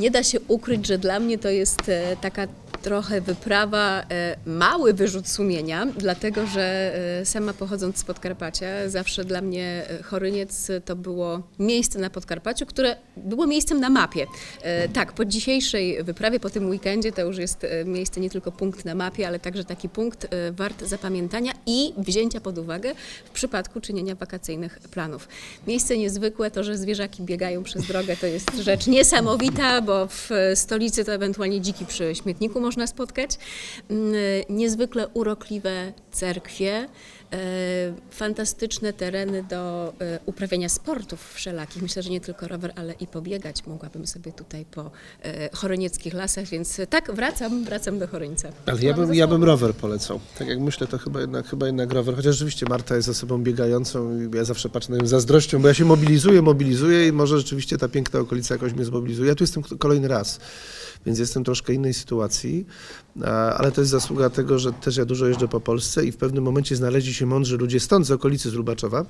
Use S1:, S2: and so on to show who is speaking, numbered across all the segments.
S1: Nie da się ukryć, że dla mnie to jest e, taka trochę wyprawa, e, mały wyrzut sumienia, dlatego że e, sama pochodząc z Podkarpacia, zawsze dla mnie e, Choryniec to było miejsce na Podkarpaciu, które było miejscem na mapie. Tak, po dzisiejszej wyprawie, po tym weekendzie to już jest miejsce nie tylko punkt na mapie, ale także taki punkt wart zapamiętania i wzięcia pod uwagę w przypadku czynienia wakacyjnych planów. Miejsce niezwykłe, to, że zwierzaki biegają przez drogę, to jest rzecz niesamowita, bo w stolicy to ewentualnie dziki przy śmietniku można spotkać. Mm, Niezwykle urokliwe cerkwie, fantastyczne tereny do e, uprawiania sportów wszelakich. Myślę, że nie tylko rower, ale i pobiegać mogłabym sobie tutaj po e, chorynieckich lasach, więc tak, wracam, wracam do Choryńca.
S2: Ale ja bym, ja bym rower polecał. Tak jak myślę, to chyba jednak, chyba jednak rower. Chociaż rzeczywiście Marta jest osobą biegającą i ja zawsze patrzę na nią zazdrością, bo ja się mobilizuję, mobilizuję i może rzeczywiście ta piękna okolica jakoś mnie zmobilizuje. Ja tu jestem kolejny raz, więc jestem troszkę innej sytuacji, ale to jest zasługa tego, że też ja dużo jeżdżę po Polsce i w pewnym momencie znaleźli się mądrzy ludzie stąd, z okolicy z Lubaczowa,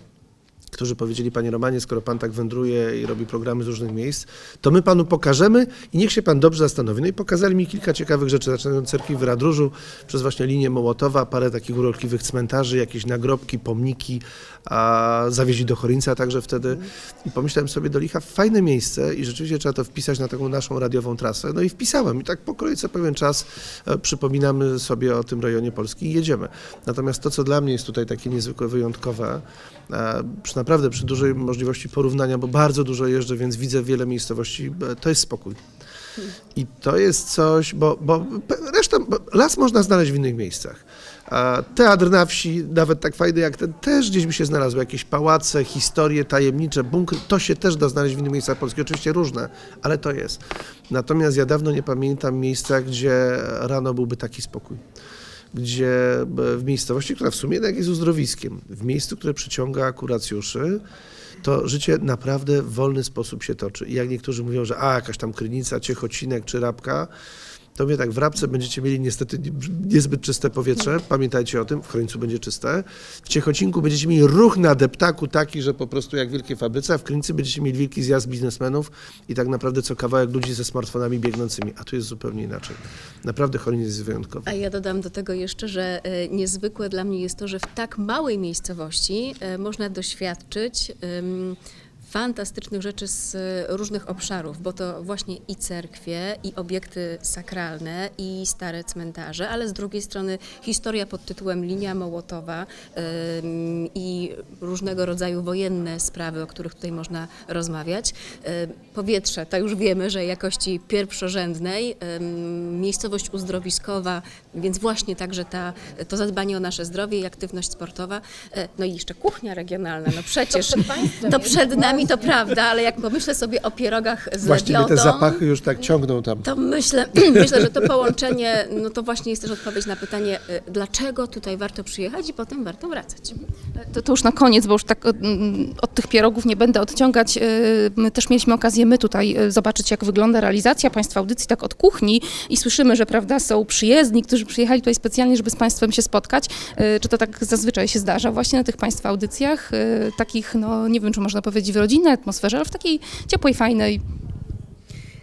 S2: którzy powiedzieli, panie Romanie, skoro pan tak wędruje i robi programy z różnych miejsc, to my panu pokażemy i niech się pan dobrze zastanowi. No i pokazali mi kilka ciekawych rzeczy, zaczynając od cerkwi w Radróżu, przez właśnie linię Mołotowa, parę takich urokliwych cmentarzy, jakieś nagrobki, pomniki, a zawieźli do Choryńca także wtedy. I pomyślałem sobie, do licha, fajne miejsce i rzeczywiście trzeba to wpisać na taką naszą radiową trasę. No i wpisałem i tak po kolei co pewien czas e, przypominamy sobie o tym rejonie Polski i jedziemy. Natomiast to, co dla mnie jest tutaj takie niezwykle wyjątkowe, e, przy naprawdę przy dużej możliwości porównania, bo bardzo dużo jeżdżę, więc widzę wiele miejscowości, e, to jest spokój. I to jest coś, bo, bo reszta, bo las można znaleźć w innych miejscach. Teatr na wsi, nawet tak fajny jak ten, też gdzieś by się znalazł. Jakieś pałace, historie tajemnicze, bunkry, to się też da znaleźć w innych miejscach Polski. Oczywiście różne, ale to jest. Natomiast ja dawno nie pamiętam miejsca, gdzie rano byłby taki spokój gdzie e, w miejscowości, która w sumie jednak jest uzdrowiskiem, w miejscu, które przyciąga kuracjuszy, to życie naprawdę w wolny sposób się toczy. I jak niektórzy mówią, że a, jakaś tam krynica, ciechocinek czy rabka, to mówię tak, w Rabce będziecie mieli niestety nie- niezbyt czyste powietrze, pamiętajcie o tym, w Chrońcu będzie czyste. W Ciechocinku będziecie mieli ruch na deptaku taki, że po prostu jak w wielkiej fabryce, a w Krynicy będziecie mieli wielki zjazd biznesmenów i tak naprawdę co kawałek ludzi ze smartfonami biegnącymi, a tu jest zupełnie inaczej. Naprawdę Choryn jest wyjątkowy.
S1: A ja dodam do tego jeszcze, że e, niezwykłe dla mnie jest to, że w tak małej miejscowości e, można doświadczyć fantastycznych rzeczy z różnych obszarów, bo to właśnie i cerkwie, i obiekty sakralne, i stare cmentarze, ale z drugiej strony historia pod tytułem Linia Mołotowa em, i różnego rodzaju wojenne sprawy, o których tutaj można rozmawiać. E, Powietrze, to już wiemy, że jakości pierwszorzędnej, em, miejscowość uzdrowiskowa, więc właśnie także ta, to zadbanie o nasze zdrowie i aktywność sportowa, e, no i jeszcze kuchnia regionalna, no przecież
S3: przed państwem
S1: to przed nami to prawda, ale jak pomyślę sobie o pierogach z
S2: Właściwie te
S1: lebiodą,
S2: zapachy już tak ciągną tam.
S1: to myślę, myślę, że to połączenie, no to właśnie jest też odpowiedź na pytanie, e, dlaczego tutaj warto przyjechać i potem warto wracać.
S3: To, to już na koniec, bo już tak od, mm, od tych pierogów nie będę odciągać. Yy, My też mieliśmy okazję my tutaj yy, zobaczyć, jak wygląda realizacja Państwa audycji tak od kuchni i słyszymy, że prawda, są przyjezdni, którzy przyjechali tutaj specjalnie, żeby z Państwem się spotkać. Czy to tak zazwyczaj się zdarza właśnie na tych Państwa audycjach? Takich, no nie wiem, czy można powiedzieć w rodzinnej atmosferze, ale w takiej ciepłej, fajnej.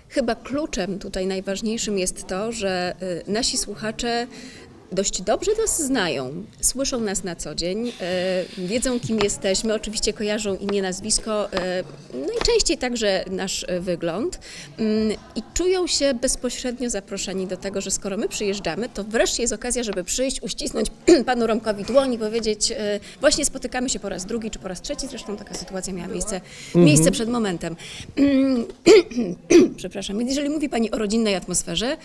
S1: Chyba kluczem tutaj najważniejszym jest to, że y, nasi słuchacze dość dobrze nas znają, słyszą nas na co dzień, y, wiedzą kim jesteśmy, oczywiście kojarzą imię, nazwisko, y, najczęściej także nasz y, wygląd mm, i czują się bezpośrednio zaproszeni do tego, że skoro my przyjeżdżamy, to wreszcie jest okazja, żeby przyjść, uścisnąć panu Romkowi dłoń i powiedzieć, właśnie spotykamy się po raz drugi czy po raz trzeci, zresztą taka sytuacja miała miejsce, miejsce przed momentem. Przepraszam, jeżeli mówi Pani o rodzinnej atmosferze,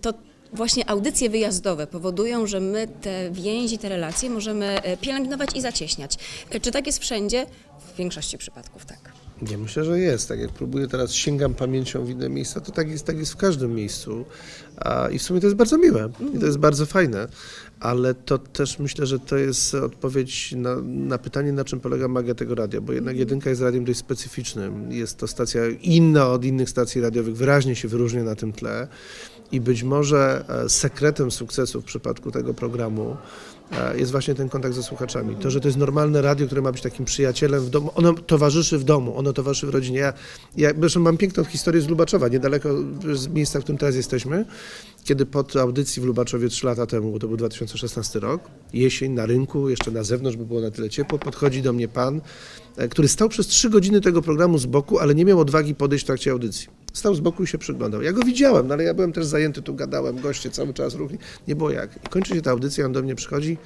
S1: to właśnie audycje wyjazdowe powodują, że my te więzi, te relacje możemy e, pielęgnować i zacieśniać. E, Czy tak jest wszędzie? W większości przypadków tak.
S2: Nie, myślę, że jest. Tak jak próbuję teraz, sięgam pamięcią w inne miejsca, to tak jest, tak jest w każdym miejscu. A, I w sumie to jest bardzo miłe i to jest bardzo fajne, ale to też myślę, że to jest odpowiedź na, na pytanie, na czym polega magia tego radia, bo jednak jedynka jest radiem dość specyficznym. Jest to stacja inna od innych stacji radiowych, wyraźnie się wyróżnia na tym tle. I być może e, sekretem sukcesu w przypadku tego programu e, jest właśnie ten kontakt ze słuchaczami. To, że to jest normalne radio, które ma być takim przyjacielem w domu, ono towarzyszy w domu, ono towarzyszy w rodzinie. Ja, ja zresztą mam piękną historię z Lubaczowa, niedaleko z miejsca, w którym teraz jesteśmy, kiedy pod audycji w Lubaczowie trzy lata temu, to był 2016 rok, jesień na rynku, jeszcze na zewnątrz, by było na tyle ciepło, podchodzi do mnie pan, e, który stał przez trzy godziny tego programu z boku, ale nie miał odwagi podejść w trakcie audycji. Stał z boku i się przyglądał. Ja go widziałem, no ale ja byłem też zajęty, tu gadałem, goście cały czas ruchli, nie było jak. I kończy się ta audycja, on do mnie przychodzi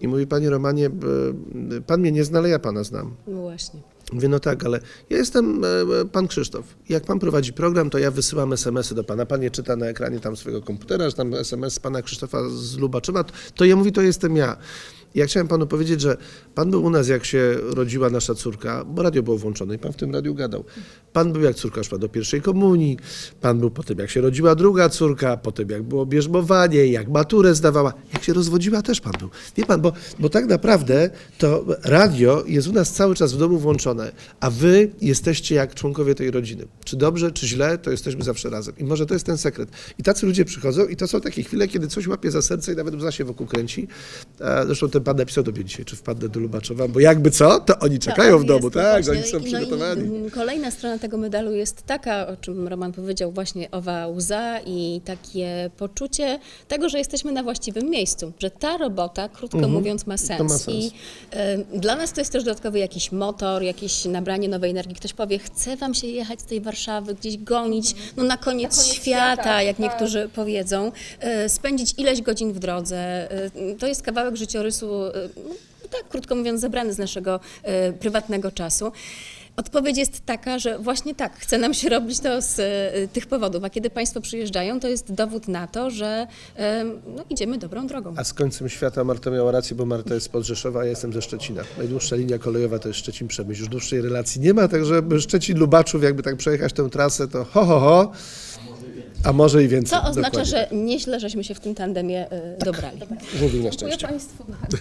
S2: i mówi, panie Romanie, b- pan mnie nie zna, ale ja pana znam.
S1: No właśnie.
S2: Mówię, no tak, ale ja jestem e, pan Krzysztof. Jak pan prowadzi program, to ja wysyłam SMS-y do pana. Pan je czyta na ekranie tam swojego komputera, że tam SMS z pana Krzysztofa z Lubaczowa. To ja mówi, to jestem ja. Ja chciałem panu powiedzieć, że pan był u nas, jak się rodziła nasza córka, bo radio było włączone i pan w tym radiu gadał. Pan był, jak córka szła do pierwszej komunii, pan był po tym, jak się rodziła druga córka, potem jak było bierzmowanie, jak maturę zdawała, jak się rozwodziła, też pan był. Wie pan, bo, bo tak naprawdę to radio jest u nas cały czas w domu włączone, a wy jesteście jak członkowie tej rodziny. Czy dobrze, czy źle, to jesteśmy zawsze razem. I może to jest ten sekret. I tacy ludzie przychodzą i to są takie chwile, kiedy coś łapie za serce i nawet łza się wokół kręci. E, Zresztą ten pan napisał do mnie dzisiaj, czy wpadnę do Lubaczowa, bo jakby co, to oni czekają
S1: To
S2: w domu, tak,
S1: właśnie-
S2: oni są
S1: no i,
S2: przygotowani.
S1: kolejna strona tego medalu jest taka, o czym Roman powiedział, właśnie owa łza i takie poczucie tego, że jesteśmy na właściwym miejscu, że ta robota, krótko mówiąc, ma sens.
S2: Mhm. ma sens.
S1: I y, dla nas to jest też dodatkowy jakiś motor, jakieś nabranie nowej energii. Ktoś powie, chce wam się jechać z tej Warszawy, gdzieś gonić, no na koniec, świata, jak niektórzy powiedzą, y, spędzić ileś godzin w drodze. Y, to jest kawałek życiorysu, no, tak krótko mówiąc, zebrany z naszego y, prywatnego czasu. Odpowiedź jest taka, że właśnie tak, chce nam się robić to z y, tych powodów, a kiedy Państwo przyjeżdżają, to jest dowód na to, że y, no, idziemy dobrą drogą.
S2: A z końcem świata Marta miała rację, bo Marta jest z Podrzeszowa, a ja jestem ze Szczecina. Najdłuższa linia kolejowa to jest Szczecin-Przemyśl. Już dłuższej relacji nie ma, także Szczecin-Lubaczów, jakby tak przejechać tę trasę, to ho, ho, ho, a może i więcej.
S1: Co oznacza,
S2: Dokładnie.
S1: że nieźle żeśmy się w tym tandemie y, dobrali.
S2: Mówił na
S3: Dziękuję
S2: szczęście.
S3: Państwu bardzo.